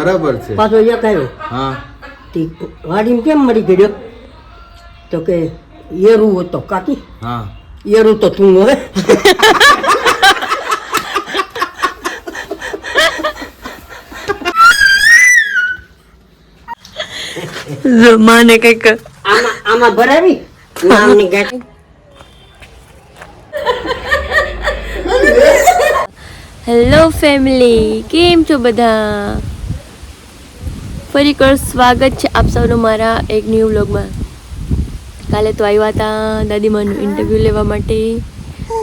બરાબર છે. પાછો એક આવ્યો હા. તે વાડીમાં કેમ મરી ગયો તો કે એરું હતો કાકી. હા. એરું તો તું હવે માને કંઈક આમાં આમાં ભરાવી? નામની ગાડી હેલો ફેમિલી કેમ છો બધા? ફરી કર સ્વાગત છે આપ સૌનું મારા એક ન્યૂ વ્લોગમાં કાલે તો આવ્યા હતા દાદીમાનું ઇન્ટરવ્યૂ લેવા માટે.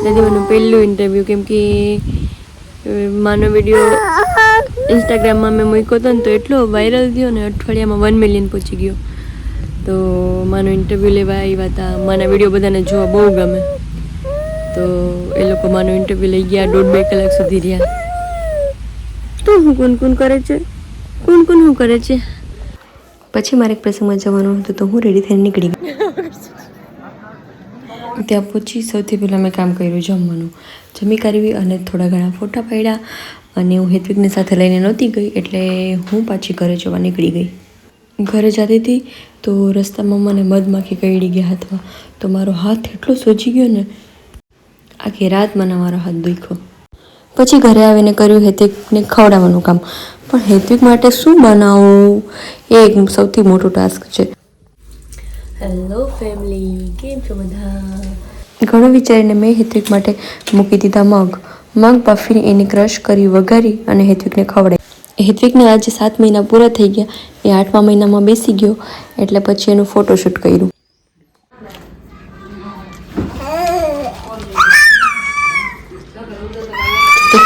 દાદીમાનું પહેલું ઇન્ટરવ્યૂ કેમ કે માનો વીડિયો ઇન્સ્ટાગ્રામમાં મેં મૂક્યો હતો ને તો એટલો વાયરલ થયો ને અઠવાડિયામાં વન મિલિયન પહોંચી ગયો. તો માનો ઇન્ટરવ્યૂ લેવા આવ્યા હતા મારા વીડિયો બધાને જોવા બહુ ગમે. તો એ લોકો માનો ઇન્ટરવ્યૂ લઈ ગયા, દોઢ બે કલાક સુધી રહ્યા. તો હું કોણ કોણ કરે છે? કોણ કોણ શું કરે છે? પછી મારે એક પ્રસંગમાં જવાનું હતું તો હું રેડી થઈને નીકળી ગઈ. ત્યાં પહોંચી સૌથી પહેલાં મેં કામ કર્યું જમવાનું. જમી કરવી અને થોડા ઘણા ફોટા પાડ્યા અને હું હેતવિકને સાથે લઈને નહોતી ગઈ એટલે હું પાછી ઘરે જવા નીકળી ગઈ. ઘરે જતી હતી તો રસ્તામાં મને મધમાખી કરડી ગયા હાથમાં તો મારો હાથ એટલો સોજી ગયો ને, આખી રાત મને મારો હાથ દુખ્યો. પછી ઘરે આવીને કર્યું હેતવિકને ખવડાવવાનું કામ. પણ હેત્વિક માટે શું બનાવવું એ એક સૌથી મોટું ટાસ્ક છે. હેલો ફેમિલી કેમ છો બધા? ઘણું વિચારીને મેં હેત્વિક માટે મૂકી દીધા મગ. મગ બાફીને એને ક્રશ કરી વઘારી અને હેતવિકને ખવડાવી. હેતવિકને આજે સાત મહિના પૂરા થઈ ગયા. એ આઠમા મહિનામાં બેસી ગયો. એટલે પછી એનું ફોટોશૂટ કર્યું.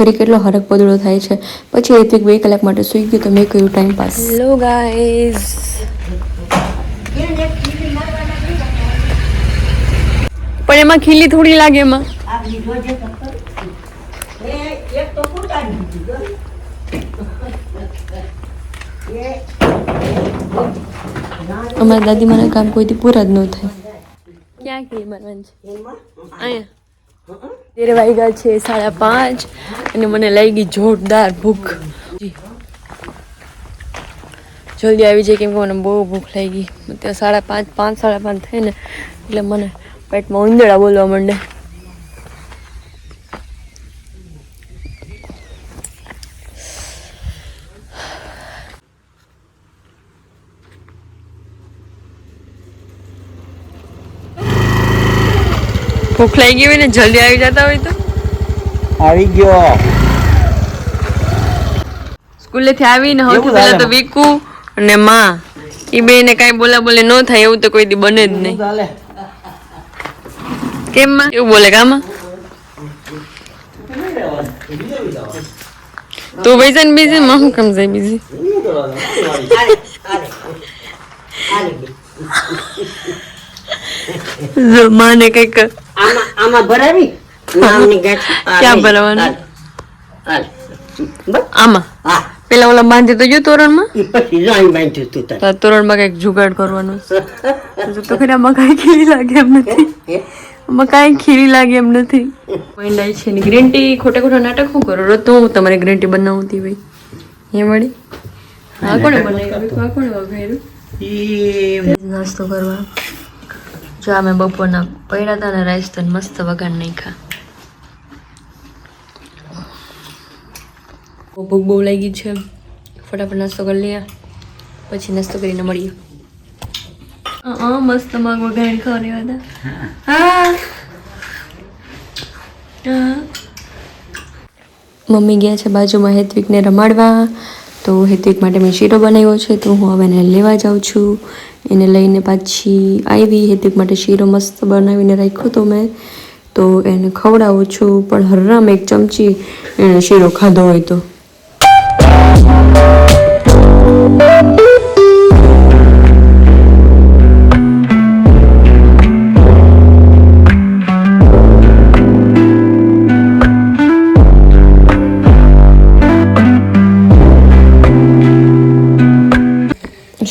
ફરી કેટલો હરક બદલો થાય છે. પછી એથી બે કલાક માટે સૂઈ ગયું તો મેં કહ્યું ટાઈમ પાસ હેલો ગાઈઝ પણ એમાં ખીલી થોડી લાગે એમાં. અમારા દાદી મને કામ કોઈથી પૂરા જ ન થાય. ક્યાં ખીલી મારવાની છે? અહીંયા. તેરે વાગ્યા છે સાડા પાંચ અને મને લઈ ગઈ જોરદાર ભૂખ. જલ્દી આવી જાય કેમ કે મને બહુ ભૂખ લાગી. અત્યારે સાડા પાંચ પાંચ, સાડા પાંચ થાય ને એટલે મને પેટમાં ઉંદરડા બોલવા માંડે ભૂખ લાગી હોય ને જલ્દી આવી જતા હોય તો આવી ગયો સ્કૂલેથી આવીને સૌથી પહેલા તો. વિકુ અને માં એ બે ને કાંઈ બોલા બોલે ન થાય એવું તો કોઈ દી બને જ નહીં કેમ માં એવું બોલે કામાં તું પૈસા ને બીજી માં હું કેમ જાય બીજી માને કંઈક. આમાં આમાં ભરાવી? નામની ગાંઠ. ક્યાં ભરાવાનું? આમાં? હા. પેલા ઓલા બાંધી તો જો તોરણમાં? એ પછી જાણી બાંધ્યું તું તાર. તોરણમાં કંઈક જુગાડ કરવાનો. છે તો ખરી મકાઈ કાંઈ ખીરી લાગે એમ નથી. મકાઈ કાંઈ ખીરી લાગે એમ નથી. મંડાઈ છે ને ગ્રીન ટી ખોટા ખોટા નાટક શું કરો? રોજ તો હું તમારે ગ્રીન ટી બનાવતી ભાઈ એ મળી હા કોણે બનાવી આ કોણે વઘાર્યું? નાસ્તો કરવા. જો અમે બપોરના પડ્યા હતા ને રાઈસ તો મસ્ત વઘાર નાખ્યા. ભૂખ બહુ લાગી છે. ફટાફટ નાસ્તો કરી લઈએ. પછી નાસ્તો કરીને મળીએ. હા મસ્ત મગ વઘાર ખાવાની હતા હા. મમ્મી ગયા છે બાજુમાં હેત્વિકને રમાડવા. તો હેત્વિક માટે મેં શીરો બનાવ્યો છે. તો હું હવે એને લેવા જાઉં છું. એને લઈને પાછી આવી હેતિક માટે શીરો મસ્ત બનાવીને રાખ્યો તો મેં. તો એને ખવડાવું છું, પણ હરરામ એક ચમચી એણે શીરો ખાધો હોય તો.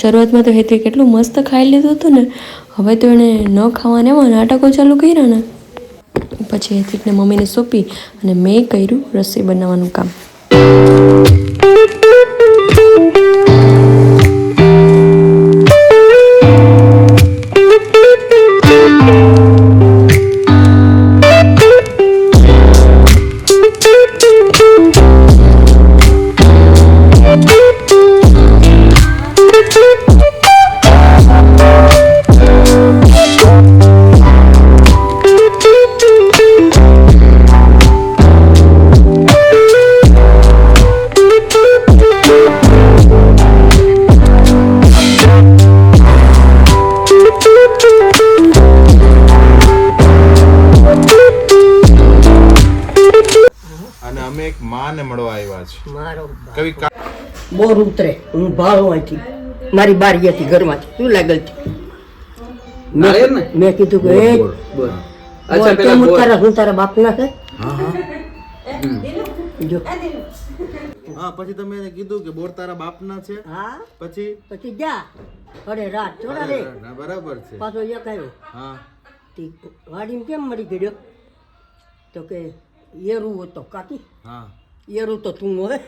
શરૂઆતમાં તો હેતુ કેટલું મસ્ત ખાઈ લીધું હતું ને, હવે તો એણે ન ખાવાને એમાં નાટકો ચાલુ કર્યા ને. પછી હેતિકને મમ્મીને સોંપી અને મેં કર્યું રસોઈ બનાવવાનું કામ. મારો કવિ બોર ઉતરે હું ભાળો અહીંથી. મારી બારી હતી ઘરમાંથી. શું લાગેલ હતી મેં કીધું કે અચ્છા પેલા કેમ. ઉતારા? હું તારા બાપના છે હા હા. જો. હા પછી તમે એને કીધું કે બોર તારા બાપના છે. હા? પછી? પછી જા. અરે રાત ચોરા રે બરાબર છે. પાછો એક આવ્યો. હા. વાડીમાં કેમ મરી ગયો? તો કે એરું હતો કાકી. હા. એરું તો તું હવે